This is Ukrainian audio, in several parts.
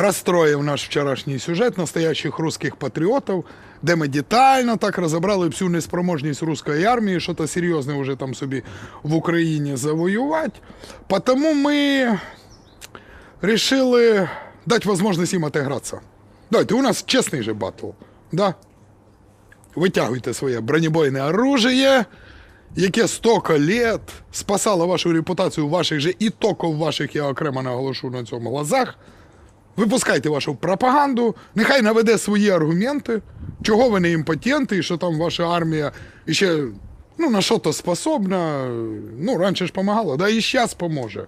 розстроїв наш вчорашній сюжет настоящих русських патріотів, де ми детально так розібрали всю неспроможність руської армії, що то серйозне вже там собі в Україні завоювати. Тому ми решили дать возможность им отыграться. Давайте, у нас чесний же батл, да? Витягуйте своє бронебойне оружие, яке столько лет спасало вашу репутацію ваших же і тільки в ваших, я окремо наголошу на цьому глазах. Випускайте вашу пропаганду, нехай наведе свої аргументи, чого ви не імпотенти, і що там ваша армія ще ну, на що то способна. Ну, раніше ж помагала, да і зараз поможе.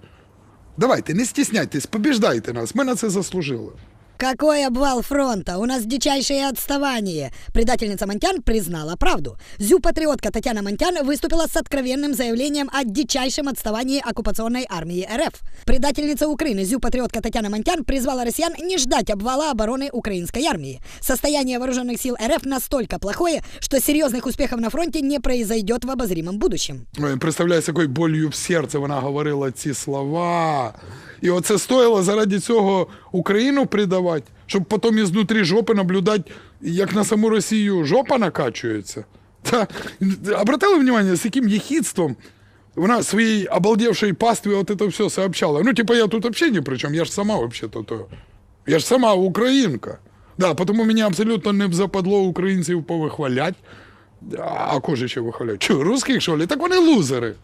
Давайте, не стісняйтесь, побіждайте нас, ми на це заслужили. Какой обвал фронта? У нас дичайшее отставание. Предательница Монтян признала правду. Зю-патриотка Татьяна Монтян выступила с откровенным заявлением о дичайшем отставании оккупационной армии РФ. Предательница Украины Зю-патриотка Татьяна Монтян призвала россиян не ждать обвала обороны украинской армии. Состояние вооруженных сил РФ настолько плохое, что серьезных успехов на фронте не произойдет в обозримом будущем. Ой, Представляю, з якою болью в серці вона говорила ці слова. І оце стоїло заради цього Україну придавати, Щоб потім ізнутрі жопи наблюдати, як на саму Росію жопа накачується. Та, обратили внимание, з яким єхідством вона своїй обалдевшій пастві от це все сообщала. Ну, типа, я тут взагалі ні при чому, я ж сама вообще-то то. Я ж сама українка. Да, тому мені абсолютно не западло українців повихвалять. А кого ще вихвалять? Чого, русських, що ли? Так вони лузери.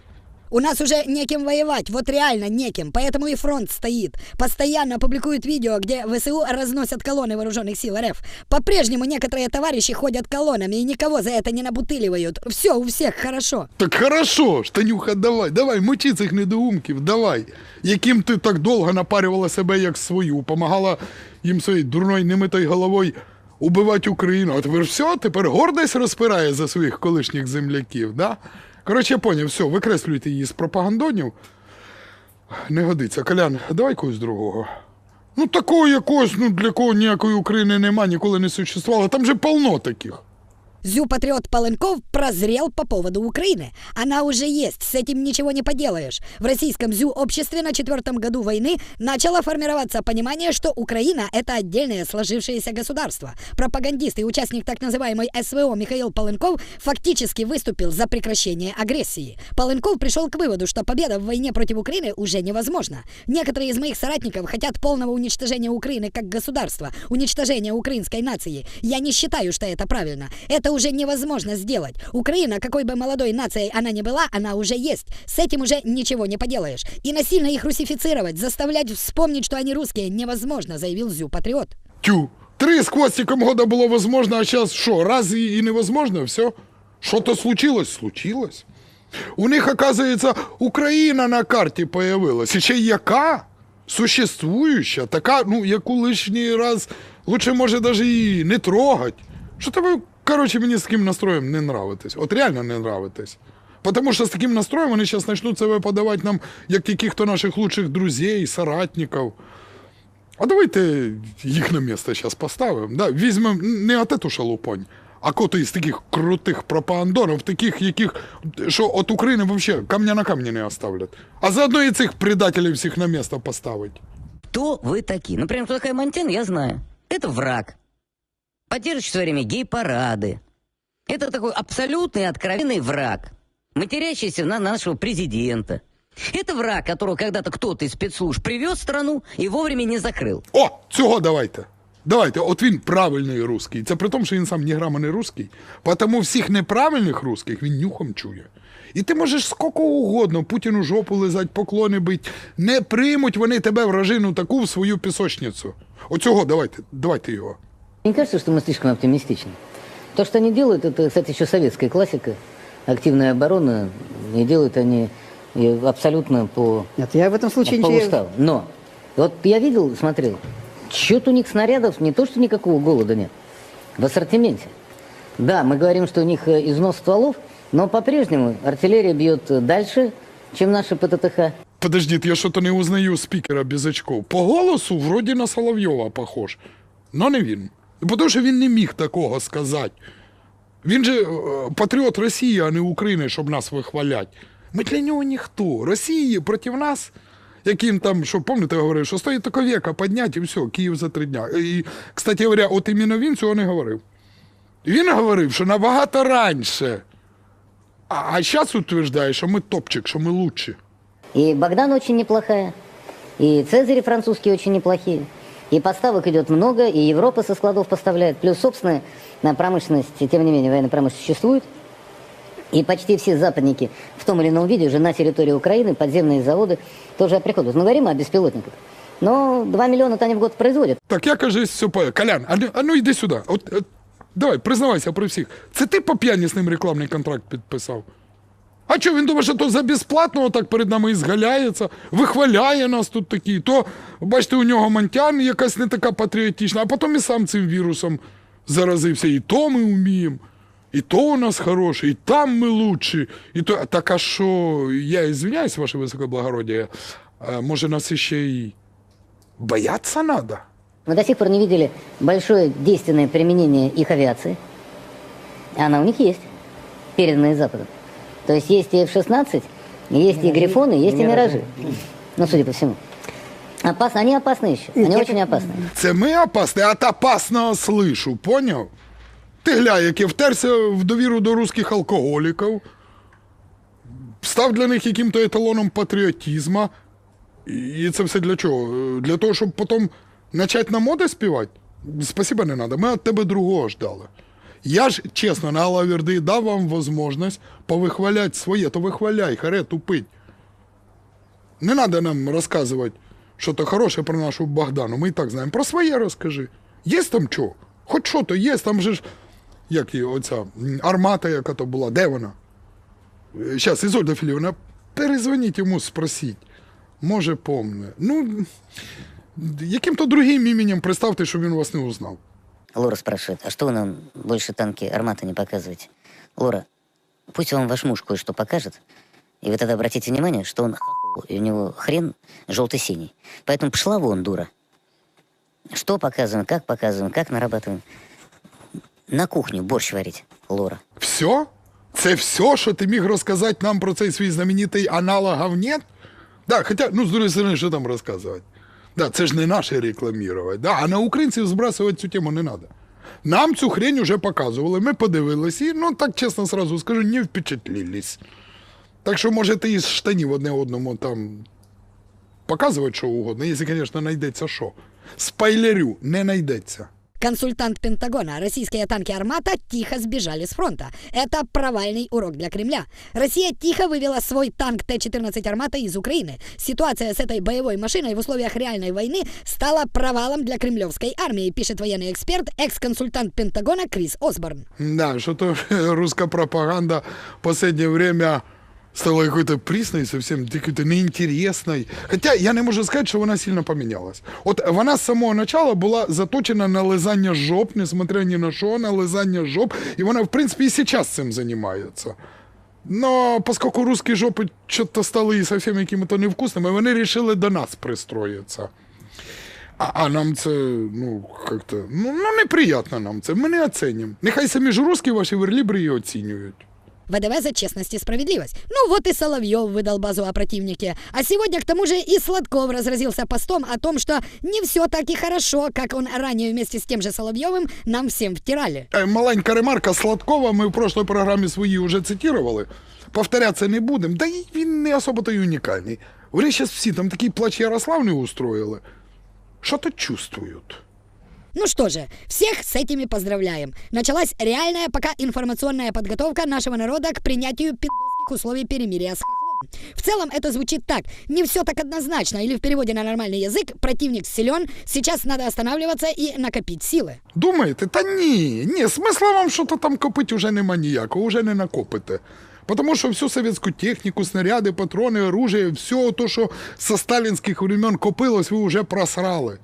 У нас уже неким воевать, вот реально неким, поэтому и фронт стоит. Постоянно публикуют видео, где ВСУ разносят колонны вооруженных сил РФ. По-прежнему некоторые товарищи ходят колоннами и никого за это не набутыливают. Все у всех хорошо. Так хорошо, Штанюха, давай, давай, мочи цих недоумків, давай. Яким ти так довго напарювала себе як свою, помагала їм своєю дурною немитою головою убивати Україну. А тепер все, тепер гордість розпирає за своїх колишніх земляків, да? Коротше, я поняв, все, викреслюйте її з пропагандонів. Не годиться. Колян, давай когось другого. Ну, такого якогось, ну для кого ніякої України нема, ніколи не существувало. Там же полно таких. Зю-патриот Поленков прозрел по поводу Украины. Она уже есть, с этим ничего не поделаешь. В российском зю-обществе на четвертом году войны начало формироваться понимание, что Украина – это отдельное сложившееся государство. Пропагандист и участник так называемой СВО Михаил Поленков фактически выступил за прекращение агрессии. Поленков пришел к выводу, что победа в войне против Украины уже невозможна. Некоторые из моих соратников хотят полного уничтожения Украины как государства, уничтожения украинской нации. Я не считаю, что это правильно. Это уже невозможно сделать. Украина, какой бы молодой нацией она ни была, она уже есть. С этим уже ничего не поделаешь. И насильно их русифицировать, заставлять вспомнить, что они русские, невозможно, заявил Зю-патриот. Тю. Три з хвостиком года було возможно, а зараз що, раз і, і невозможно, все? Що-то случилось? Случилось. У них, оказується, Україна на карті появилась. І ще й яка? Существуюча, така, ну, яку лишній раз лучше, може, навіть і не трогать. Що то ви, коротше, мені з таким настроєм не нравитесь. От реально не нравитесь. Потому що з таким настроєм вони зараз почнуть себе подавати нам як яких-то наших лучших друзей, соратників. А давайте їх на місце зараз поставимо. Да? Візьмемо не от эту шалупонь, а кото із таких крутих пропагандонів, таких, яких, що от України взагалі камня на камні не оставлять. А заодно і цих предателів всіх на місце поставить. Кто вы такие? Например, кто такая Монтен, я знаю. Это враг. Поддерживающий в свое время гей-парады. Это такой абсолютный откровенный враг, матерящийся на нашего президента. Это враг, которого когда-то кто-то из спецслужб привез в страну и вовремя не закрыл. О, цього давайте. Давайте, от він правильний русський. Це при тому, що він сам ні грама не русський. Тому всіх неправильних русських він нюхом чує. І ти можеш скільки угодно Путіну жопу лизать, поклони бить. Не приймуть вони тебе вражину таку в свою пісочницю. Оцього давайте, давайте його. Не кажется, что мы слишком оптимистичны? То, что они делают, это, кстати, еще советская классика, активная оборона, и делают они её абсолютно по, Нет, я в этом случае по ничего... уставу. Но вот я видел, смотрел, счет у них снарядов не то, что никакого голода нет, в ассортименте. Да, мы говорим, что у них э, износ стволов, но по-прежнему артиллерия бьет э, дальше, чем наши ПТТХ. Подождіть, я що-то не узнаю спікера без очков. По голосу вроді на Соловйова похож. Но не він. Тому що він не міг такого сказати. Він же е, патріот Росії, а не України, щоб нас вихвалять. Ми для нього ніхто. Росії проти нас Яким там, що пам'ятаєте, я говорив, що стоїть тако века підняти і все, Київ за три дня. І, кстати говоря, от іменно він цього не говорив. Він говорив, що набагато раніше. А, а зараз утверждає, що ми топчик, що ми лучші. И Богдан очень неплохая, и Цезари французские очень неплохие. И поставок идет много, и Европа со складов поставляет. Плюс собственная на промышленность, тем не менее, военная промышленность существует. И почти все западники в том или ином виде уже на территории Украины, подземные заводы тоже приходят. Мы говорим о беспилотниках. Но 2 миллиона-то они в год производят. Так я кажу, все по Колян, а, ну- а ну йди сюди. От, от, давай, признавайся при всіх. Це ти по п'яні з ним рекламний контракт підписав? А що, він думає, що то за безплатно так перед нами і згаляється, вихваляє нас тут такі. То, бачите, у нього мантян якась не така патріотична, а потім і сам цим вірусом заразився. І то ми вміємо, і то у нас хороше, і там ми лучші. І то, так а що, я извиняюсь, ваше високоблагородие, може нас іще й бояться надо? Мы до сих пор не видели большое действенное применение их авиации. Она у них есть, переданная Западом. То есть есть и F-16, есть и Грифоны, есть и Миражи. Ну, судя по всему. Опасно, они опасны еще. Они очень опасны. Це ми опасні, а та опасного слышу, поняв? Ти глянь, як я втерся в довіру до русських алкоголіків, став для них яким-то еталоном патріотизму. І це все для чого? Для того, щоб потім почати на моди співати? Спасибо, не треба. Ми від тебе другого ждали. Я ж, чесно, на Алаверди дав вам можливість повихваляти своє, то вихваляй, харе, тупить. Не треба нам розказувати, що то хороше про нашу Богдану. Ми і так знаємо. Про своє розкажи. Є там що? Хоч що то є, там же ж, як її, оця армата, яка то була, де вона? Зараз, Ізольда Філівна, перезвоніть йому, спросіть. Може, помне. Ну, яким-то другим іменем представте, щоб він вас не узнав. Лора спрашивает, а что вы нам больше танки Армата не показываете? Лора, пусть вам ваш муж кое-что покажет, и вы тогда обратите внимание, что он охуел, и у него хрен желто-синий. Поэтому пошла вон, дура. Что показываем, как показываем, как нарабатываем. На кухню борщ варить, Лора. Все? Це все, що ти міг розказати нам про цей свій знаменитий аналог говнет? Да, хоча, ну, з другої сторони, що там розказувати? Да, це ж не наше рекламувати. Да, а на українців збрасувати цю тему не треба. Нам цю хрень вже показували, ми подивилися і, ну так чесно сразу скажу, не впечатлілись. Так що можете із штанів одне одному там показувати що угодно, якщо, звісно, знайдеться що. Спайлерю не знайдеться. Консультант Пентагона. Российские танки «Армата» тихо сбежали с фронта. Это провальный урок для Кремля. Россия тихо вывела свой танк Т-14 «Армата» из Украины. Ситуация с этой боевой машиной в условиях реальной войны стала провалом для кремлевской армии, пишет военный эксперт, экс-консультант Пентагона Крис Осборн. Да, что-то русская пропаганда в последнее время стала какой-то прісной, совсем какой-то неинтересной. Я не можу сказати, що вона сильно помінялась. От вона з самого начала була заточена на лизання жоп, несмотря ні на що, на лизання жоп, і вона, в принципі, і зараз цим займається. Но поскольку русські жопи що-то стали совсем якими-то невкусними, вони вирішили до нас пристроїтися. А, а нам це, ну, как-то, ну, ну, нам це. Ми не оцінюємо. Нехай самі ж русські ваші верлібри її оцінюють. ВДВ за честность и справедливость. Ну вот и Соловьев выдал базу о противнике. А сегодня к тому же и Сладков разразился постом о том, что не все так и хорошо, как он ранее вместе с тем же Соловьевым нам всем втирали. Е, Маленька ремарка Сладкова, ми в прошлій програмі свої вже цитували. Повторятися не будемо. Да і він не особо то й унікальний. Вони зараз всі там такий плач Ярославний устроїли. Що то чувствують? Ну что же, всех с этими поздравляем. Началась реальная пока информационная подготовка нашего народа к принятию пиздовских условий перемирия с хохлом. В целом это звучит так. Не все так однозначно, или в переводе на нормальный язык, противник силен, сейчас надо останавливаться и накопить силы. Думаєте? Та ні, ні, смисла вам що-то там копити вже нема ніякого, вже не накопите. Потому що всю совєтську техніку, снаряди, патрони, оружие, все то, що со сталінських времен копилось, ви вже просрали.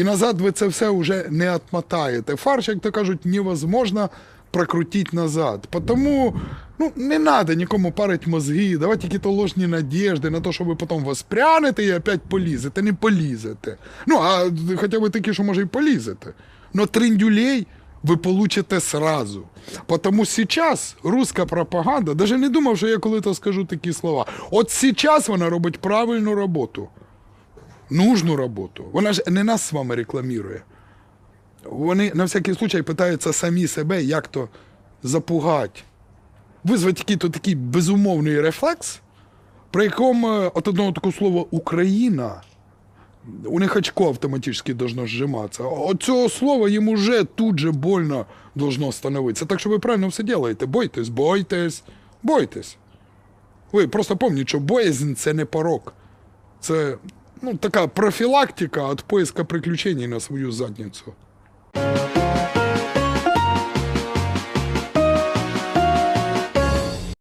І назад ви це все вже не отмотаєте. Фарш, як то кажуть, невозможно прокрутити назад. Потому ну, не треба нікому парити мозги, давати якісь ложні надіжди на те, що ви потім воспрянете і опять полізете. Не полізете. Ну, а хоча б такі, що може і полізете. Но триндюлей ви получите сразу. Потому сейчас русська пропаганда, даже не думав, що я коли-то скажу такі слова. От сейчас вона робить правильну роботу. Нужну роботу. Вона ж не нас з вами рекламує. Вони на всякий случай питаються самі себе як-то запугати. Визвати який-то такий безумовний рефлекс, при якому е, от одного такого слова Україна у них очко автоматически должно сжиматься. От слова їм уже тут же больно должно становитися. Так що ви правильно все делаєте. Бойтесь, бойтесь, бойтесь. Ви просто пам'ятаєте, що боязнь це не порок. Це ну, такая профилактика от поиска приключений на свою задницю.